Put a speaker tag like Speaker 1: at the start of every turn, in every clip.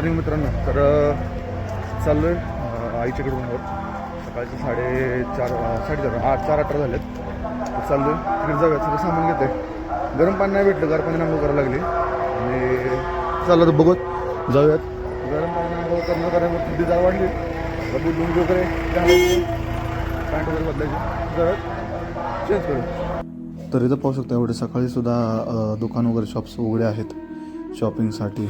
Speaker 1: Morning मित्रांनो. तर चाललो आहे आईच्याकडे रूमवर सकाळचे साडेचार साडेचार आठ चार अठरा झालेत. तर चाललो आहे तिकडे जाऊया सगळं सामान घेते गरम पाणी नाही भेटलं गरम पाणी आंघोळ करायला लागली. आणि चाललं तर बघत जाऊयात. गरम पाणी आंघोळ करणं करायला थंडी जाळ वाढली. तर बुलून वगैरे पॅन्ट वगैरे बदलायची. जाऊयात. चेंज करू तर इथं पाहू शकता एवढे सकाळी सुद्धा दुकान वगैरे शॉप्स उघडे आहेत. शॉपिंगसाठी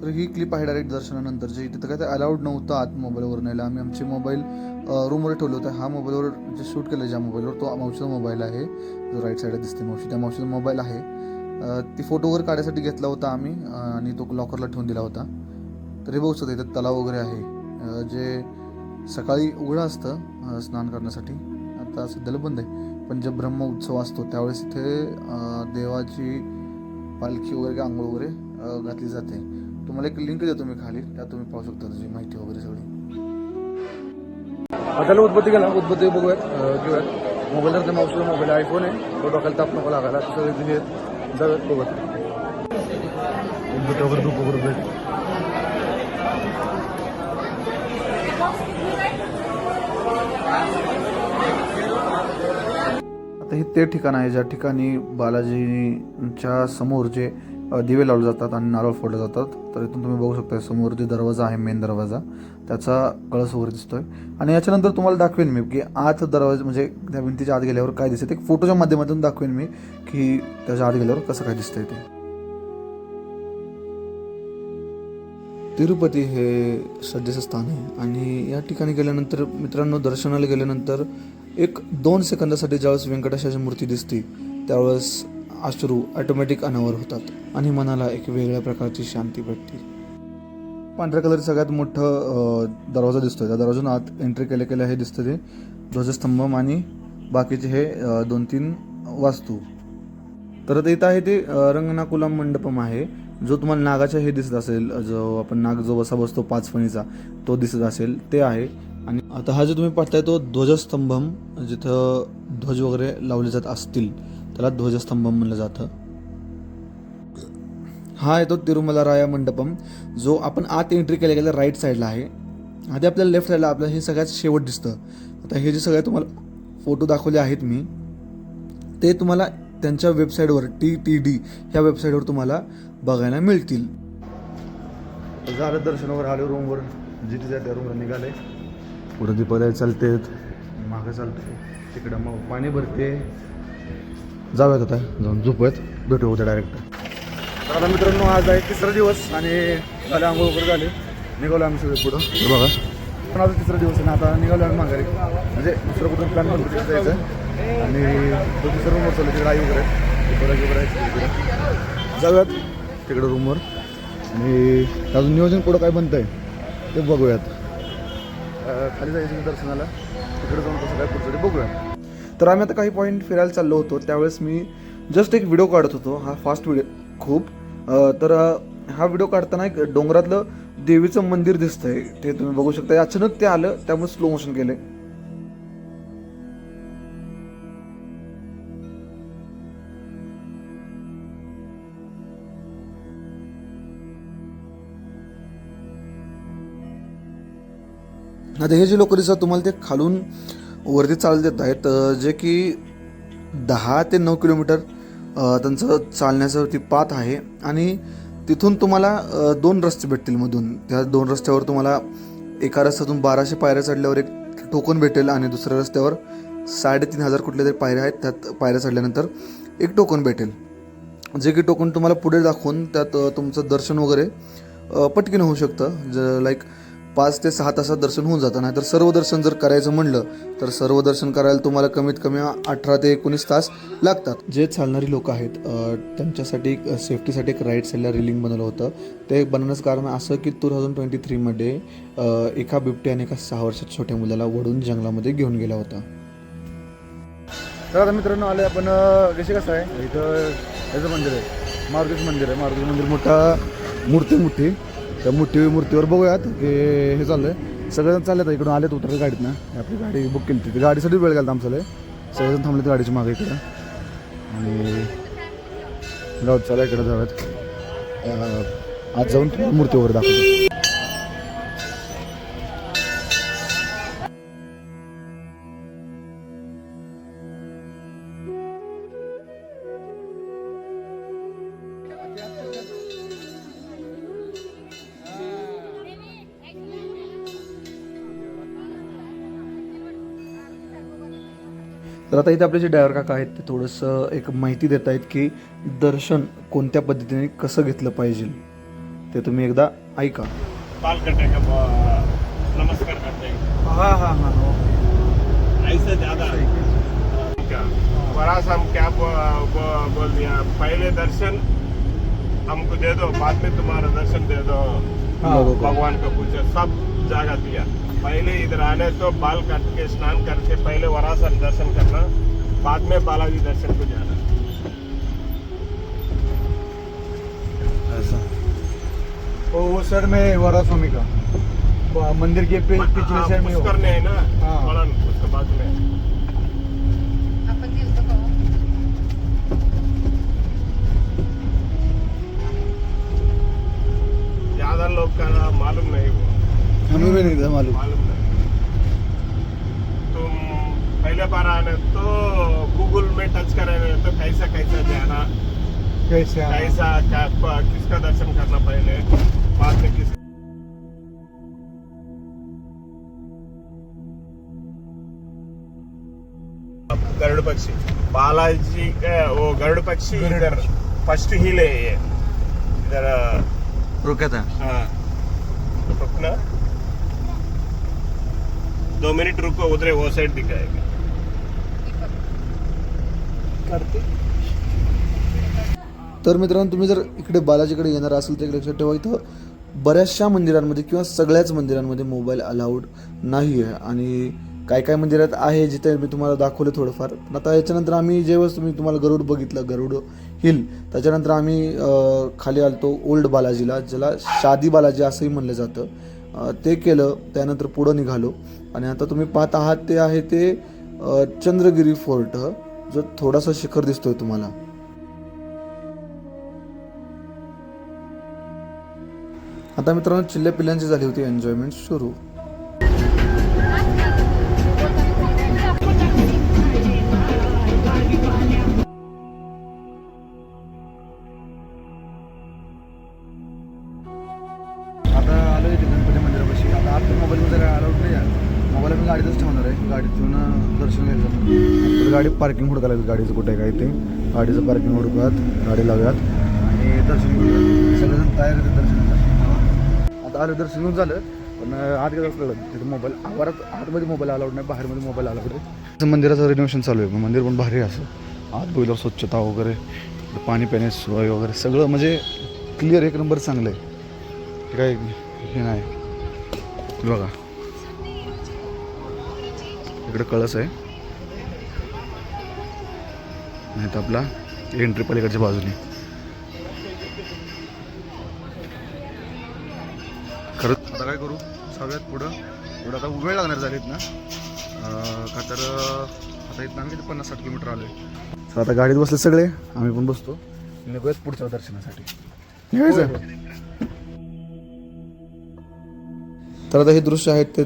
Speaker 1: तर ही क्लिप आहे डायरेक्ट दर्शनानंतरची तिथं काय ते अलाउड नव्हतं आत मोबाईलवर न्यायला आम्ही आमचे मोबाईल रूमवर ठेवले होते. हा मोबाईलवर जे शूट केलं ज्या मोबाईलवर तो मावशीचा मोबाईल आहे. जो राईट साईडला दिसते मावशी. त्या मावशीचा मोबाईल आहे. ती फोटोवर काढायसाठी घेतला होता आम्ही आणि तो लॉकरला ठेवून दिला होता. तर हे बघू शकता इथं तलाव वगैरे आहे. जे सकाळी उघडं असतं स्नान करण्यासाठी. आता सध्याला बंद आहे. पण जे ब्रह्म उत्सव असतो त्यावेळेस इथे देवाची पालखी वगैरे आंघोळ वगैरे घातली जाते. तुम्हाला एक लिंक देतो मी खाली. त्यात तुम्ही पाहू शकता त्याची माहिती वगैरे सगळी. आता उद्बत्ती गेला उद्बत्ती बघूयात. घेऊयात. मोबाईलवर त्या मावशीचा मोबाईल आयफोन आहे. तो डोक्याला ताप नको लागायला. सगळे बघत उद्बत्ती वगैरे धूप वगैरे भेट आता हे ते ठिकाण आहे. ज्या ठिकाणी बालाजीच्या समोर जे दिवे लावले जातात आणि नारळ फोडले जातात. तर इथून तुम्ही बघू शकता समोर जे दरवाजा आहे मेन दरवाजा. त्याचा कळस वर दिसतोय. आणि याच्यानंतर तुम्हाला दाखवेन मी की आत दरवाजा म्हणजे त्या भिंतीच्या आत गेल्यावर काय दिसते एक फोटोच्या माध्यमातून दाखवेन मी की त्याच्या आत गेल्यावर कसं काय दिसतंय ते. तिरुपती हे श्रद्धेचं स्थान आहे. आणि या ठिकाणी गेल्यानंतर मित्रांनो दर्शनाला गेल्यानंतर एक दोन सेकंदासाठी ज्यावेळेस व्यंकटेशाची मूर्ती दिसते त्यावेळेस अश्रू ऑटोमॅटिक अनावर होतात आणि मनाला एक वेगळ्या प्रकारची शांती भेटते. पांढऱ्या कलर सगळ्यात मोठं दरवाजा दिसतोय. त्या दरवाजून आत एंट्री केल्या केल्या हे दिसतं ते ध्वजस्तंभम आणि बाकीचे हे दोन तीन वास्तू. तर ते इथं आहे ते रंगनाकुलम मंडपम आहे. जो तुम्हाला नागाच्या हे दिसत असेल जो आपण नाग जो बसा बसतो पाच फणीचा तो दिसत असेल ते आहे. आणि आता हा जो तुम्ही पाहताय तो ध्वजस्तंभम जिथं ध्वज वगैरे लावले जात असतील. त्याला ध्वजस्तंभम म्हणलं जातं. हा आहे तो तिरुमला राया मंडपम जो आपण आत एंट्री केल्या गेल्या राईट साईडला आहे. आधी आपल्याला लेफ्ट साईडला आपल्याला हे सगळ्यात शेवट दिसतं. आता हे जे सगळे तुम्हाला फोटो दाखवले आहेत मी ते तुम्हाला त्यांच्या वेबसाईटवर टी टी डी ह्या वेबसाईटवर तुम्हाला बघायला मिळतील. झालं दर्शन वगैरे आलो रूमवर जी टी त्या रूमवर निघाले. पुढं दीपाला चालते मागं चालते तिकडं मग पाणी भरते. जाऊयात आता. जाऊन झोपूयात. भेटू उद्या डायरेक्ट तर आता मित्रांनो आज आहे तिसरा दिवस आणि झाले आंघोळ वगैरे झाले. निघालो आम्ही सगळे पुढं. हे बघा. पण आज तिसरा दिवस आहे ना आता निघालो आम्ही माघारी. म्हणजे दुसरं कुठून प्लॅन बनतो तिकडे जायचं. आणि तो तिसरा रूमवर चालू तिकडे आई वगैरे वगैरे तिकडे जाऊयात तिकडे रूमवर आणि अजून नियोजन पुढं काय बनतं आहे ते बघूयात. खाली जायचं दर्शनाला. तिकडे जाऊन कसं काय पुढचं ते बघूया तर आम्ही आता काही पॉईंट फिरायला चाललो होतो. त्यावेळेस मी जस्ट एक व्हिडिओ काढत होतो. हा फास्ट व्हिडिओ खूप. तर हा व्हिडिओ काढताना एक डोंगरातलं देवीचं मंदिर दिसतंय. ते तुम्ही बघू शकता. अचानक ते आलं त्यामुळे स्लो मोशन केलंय. आता हे जे लोक दिसतात तुम्हाला ते खालून वरती चालत देत आहेत. जे की दहा ते नऊ किलोमीटर त्यांचं चालण्याचं ती पाथ आहे. आणि तिथून तुम्हाला दोन रस्ते भेटतील मधून. त्या दोन रस्त्यावर तुम्हाला एका रस्त्यातून बाराशे पायऱ्या चढल्यावर एक टोकन भेटेल आणि दुसऱ्या रस्त्यावर साडेतीन हजार कुठल्या तरी पायऱ्या आहेत. त्यात पायऱ्या चढल्यानंतर एक टोकन भेटेल. जे की टोकन तुम्हाला पुढे दाखवून त्यात तुमचं दर्शन वगैरे पटकीन होऊ शकतं. ज लाईक पाच ते सहा तासात दर्शन होऊन जातं. नाहीतर सर्व दर्शन जर करायचं म्हणलं तर सर्व दर्शन करायला तुम्हाला कमीत कमी अठरा ते एकोणीस तास लागतात. जे चालणारी लोक आहेत त्यांच्यासाठी एक सेफ्टीसाठी एक राईट साईडला रिलिंग बनवलं होतं. ते बनवण्याचं कारण असं की टू थाउजंड ट्वेंटी थ्रीमध्ये एका बिबट्याने एका सहा वर्षात छोट्या मुलाला वडून जंगलामध्ये घेऊन गेला होता. तर आता मित्रांनो आले आपण कसे कसं आहे. इथं याचं मंदिर आहे. मारुतीचं मंदिर आहे. मारुतीचं मंदिर मोठा मूर्ती मोठी. त्या मोठी मूर्तीवर बघूयात. की हे चाललं आहे सगळेजण चालले आता इकडून आलेत उतरले गाडीतनं. आपली गाडी बुक केली होती. गाडीसाठी वेळ गेला आमचा लय. सगळेजण थांबलेत गाडीची मागे इकडं. आणि जाऊ चला इकडं जाऊयात. आज जाऊन मूर्तीवर मूर्ती वगैरे दाखवतो. तर आता इथे आपले जे ड्रायव्हर काका आहेत ते थोडंसं एक माहिती देत आहेत की दर्शन कोणत्या पद्धतीने कसं घेतलं पाहिजे. ते तुम्ही एकदा ऐका.
Speaker 2: नमस्कार करते. हैं
Speaker 1: हां हां हां.
Speaker 2: ऐसे ज्यादा क्या बड़ा सा हम क्या ब- ब- बोल दिया पहले दर्शन हमको दे दो बाद में तुम्हारा दर्शन दे दो। भगवान को पूछो सब जगह दिया। पहले इधर आने तो बाल काट के स्नान करके पहले वरासन दर्शन करना बाद में बालाजी दर्शन को जाना।
Speaker 1: ऐसा। ओ वो सर में वरा स्वामी का मंदिर के पे पिछले
Speaker 2: हाँ,
Speaker 1: साइड में हो
Speaker 2: पुष्कर है। ना
Speaker 1: हाँ।
Speaker 2: उसके बाजू में। कैसे कैसा क्या किसका दर्शन करना पहले? बाद में किस गरुड़ पक्षी बालाजी का वो गरुड़ पक्षी इधर फर्स्ट हिल है ये। इधर
Speaker 1: रुका था।
Speaker 2: हाँ। रुकना। दो मिनट रुको उधर वो साइड दिखाएगा।
Speaker 1: तर मित्रांनो तुम्ही जर इकडे बालाजीकडे येणार असेल तर लक्षात ठेवा इथं बऱ्याचशा मंदिरांमध्ये किंवा सगळ्याच मंदिरांमध्ये मोबाईल अलाउड नाही आहे. आणि काय काय मंदिरात आहे जिथे मी तुम्हाला दाखवलं थोडंफार. आता याच्यानंतर आम्ही जेव्हा तुम्ही तुम्हाला गरुड बघितलं गरुड हिल त्याच्यानंतर आम्ही खाली आलतो ओल्ड बालाजीला ज्याला शादी बालाजी असंही म्हणलं जातं. ते केलं त्यानंतर पुढं निघालो. आणि आता तुम्ही पाहत आहात ते आहे ते चंद्रगिरी फोर्ट जो थोडासा शिखर दिसतोय तुम्हाला. आता मित्रांनो चिल्ल्या पिल्ल्यांची झाली होती एन्जॉयमेंट सुरू. आता आलो इथे गणपती मंदिरापाशी. आता आत मोबाईलमध्ये काय अलाउड नाही आहे मोबाईल मी गाडीतच ठेवणार आहे. गाडीतून दर्शन घ्यायचं तर गाडी पार्किंग हुडका लागेल. गाडीचं कुठे आहे काय ते? गाडीचं पार्किंग हुडकूयात. गाडी लावूयात. आणि दर्शन घेऊयात. सगळेजण तयार आहेत दर्शनाला आता आलं दर्शन घेऊन झालं. पण आत गेलं असलं तिथे मोबाईल आवारात आतमध्ये मोबाईल अलाउड नाही बाहेरमध्ये मोबाईल अलाउड आहे तिथं मंदिराचं रिनोव्हेशन चालू आहे. मंदिर पण भारी असं. आत बघितलं स्वच्छता वगैरे पाणी पिण्याची सोय वगैरे सगळं म्हणजे क्लिअर एक नंबर चांगलं आहे. काय हे नाही. बघा. इकडे कळस आहे. नाही तर आपला एंट्री पलीकडच्या बाजूने. सगळ्यात पुढं एवढं आता वेळ लागणार झालीत ना. का तर आता इथं आम्ही पन्नास साठ किलोमीटर आलो आहे आता गाडीत बसले सगळे आम्ही पण बसतो. निघूयात पुढच्या दर्शनासाठी. तर आता हे दृश्य आहेत ते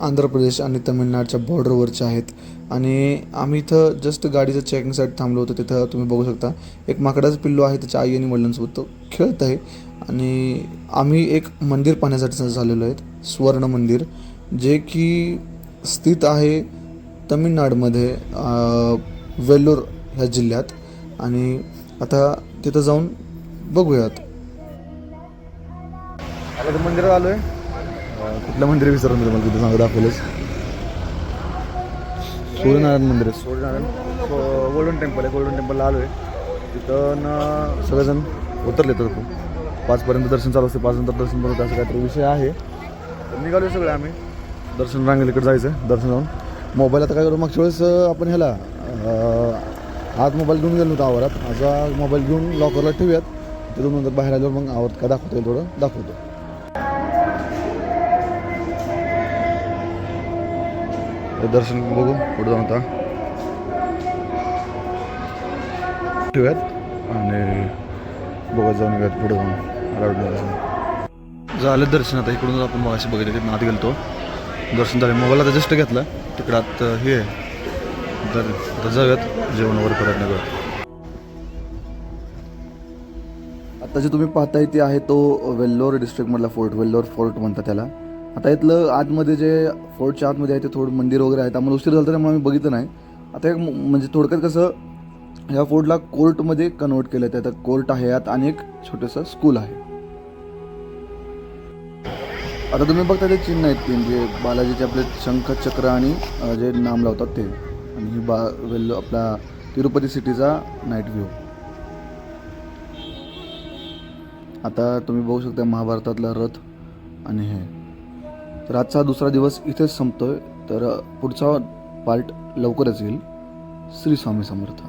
Speaker 1: आंध्र प्रदेश आणि तमिळनाडच्या बॉर्डरवरचे आहेत. आणि आम्ही इथं जस्ट गाडीचं चेकिंगसाठी थांबलो होतो तिथं तुम्ही बघू शकता. एक माकडाचं पिल्लू आहे त्याच्या आई आणि वडिलांसोबत तो खेळत आहे. आणि आम्ही एक मंदिर पाहण्यासाठी झालेलो आहेत स्वर्ण मंदिर जे की स्थित आहे तमिळनाडमध्ये वेल्लोर ह्या जिल्ह्यात. आणि आता तिथं जाऊन बघूयात. आता मंदिरात आलो आहे कुठलं मंदिर विचारून मला तिथं सांगू दाखवलंच. सूर्यनारायण मंदिर आहे. सूर्यनारायण गोल्डन टेम्पल आहे. गोल्डन टेम्पलला आलो आहे तिथं न सगळेजण उतरले तर पाचपर्यंत दर्शन चालू असते. पाच नंतर दर्शन बनवतं असं काहीतरी विषय आहे. तर निघालो सगळे आम्ही. दर्शन रांगेलीकडे जायचं दर्शन जाऊन. मोबाईल आता काय करू? मागच्या वेळेस आपण ह्याला आत मोबाईल घेऊन गेलो होतो आवारात. माझा मोबाईल घेऊन लॉकरला ठेवूयात. तिथून नंतर बाहेर आल्यावर मग आवारात काय दाखवता येईल थोडं दाखवतो. दर्शन बघू पुढे जाऊन आता ठेवूयात आणि बघत जाऊन येऊयात पुढे जाऊन. राऊंडला जाऊन झालं दर्शन आता. इकडून आपण मगाशी बघितलं तिथून आत गेलतो. दर्शन झाले. मोबाईल आता जस्ट घेतला. तिकडं आता हे आहे. तर आता जाऊयात जेवण वगैरे करत नाही आता जे तुम्ही पाहताय ते आहे तो वेल्लोर डिस्ट्रिक्टमधला फोर्ट वेल्लोर फोर्ट म्हणतात त्याला. आता इथलं आतमध्ये जे फोर्टच्या आतमध्ये आहे ते थोडं मंदिर वगैरे आहेत आम्हाला उशीर झाला तर त्यामुळे आम्ही बघितलं नाही. आता एक म्हणजे थोडक्यात कसं ह्या फोर्टला कोर्टमध्ये कन्वर्ट केलं आहे आता कोर्ट आहे यात आणि एक छोटंसं स्कूल आहे. आता तुम्ही बघता ते चिन्ह आहेत म्हणजे बालाजीचे आपले शंख चक्र आणि जे नाम लावतात ते. आणि ही बा वेल्लो आपला तिरुपती सिटीचा नाईट व्ह्यू आता तुम्ही बघू शकता महाभारतातला रथ आणि हे. तर आजचा दुसरा दिवस इथेच संपतोय तर पुढचा पार्ट लवकरच येईल. श्री स्वामी समर्थ.